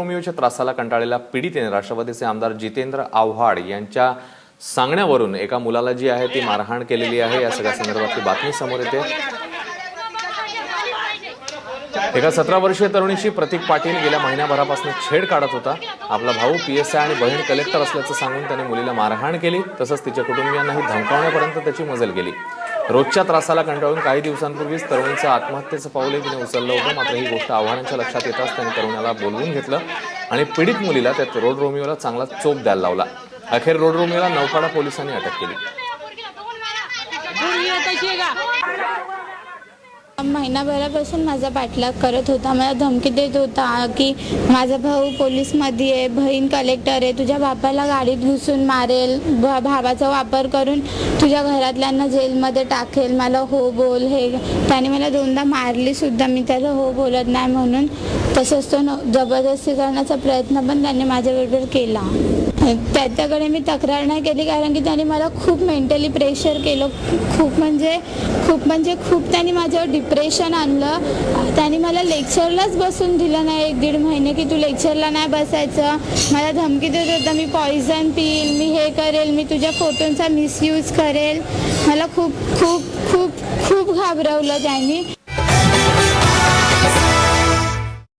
रोमिओच्या त्रासाला कंटाळलेल्या पीडितेने राष्ट्रवादीचे आमदार जितेंद्र आव्हाड यांच्या सांगण्यावरून एका मुलाला जी आहे ती मारहाण केलेली आहे या सगळ्या संदर्भातली बातमी समोर येते. एका सतरा वर्षीय तरुणीशी प्रतीक पाटील गेल्या महिन्याभरापासून छेड काढत होता. आपला भाऊ पी एस आय आणि बहीण कलेक्टर असल्याचं सांगून त्याने मुलीला मारहाण केली. तसंच तिच्या कुटुंबियांनाही धमकावण्यापर्यंत त्याची मजल गेली. रोजच्या त्रासाला कंटाळून काही दिवसांपूर्वीच तरुणीचं आत्महत्येचं पाऊलही तिने उचललं होतं. मात्र ही गोष्ट आव्हानांच्या लक्षात येताच त्याने तरुणाला बोलवून घेतलं आणि पीडित मुलीला त्यात रोड रोमिओला चांगला चोप द्यायला लावला. अखेर रोड रोमिओला नौकाडा पोलिसांनी अटक केली. महिनाभरापासून माझा पाठलाग करत होता. मला धमकी देत होता की माझा भाऊ पोलीसमध्ये आहे बहीण कलेक्टर आहे तुझ्या बापाला गाडीत घुसून मारेल भा भावाचा वापर करून तुझ्या घरातल्यांना जेलमध्ये टाकेल मला हो बोल हे त्याने मला दोनदा मारली सुद्धा. मी त्याला हो बोलत नाही म्हणून तसंच तो न- जबरदस्ती करण्याचा प्रयत्न पण त्याने माझ्याबरोबर केला. त्याच्याकडे मी तक्रार नाही केली कारण की त्यांनी मला खूप मेंटली प्रेशर केलं. खूप म्हणजे खूप म्हणजे खूप त्यांनी माझ्यावर डिप्रेशन आणलं. त्यांनी मला लेक्चरलाच बसून दिलं नाही एक दीड महिने की तू लेक्चरला नाही बसायचं. मला धमकी देत होतं मी पॉइझन पिईल मी हे करेल मी तुझ्या फोटोंचा मिसयूज करेल. मला खूप खूप खूप खूप घाबरवलं त्यांनी.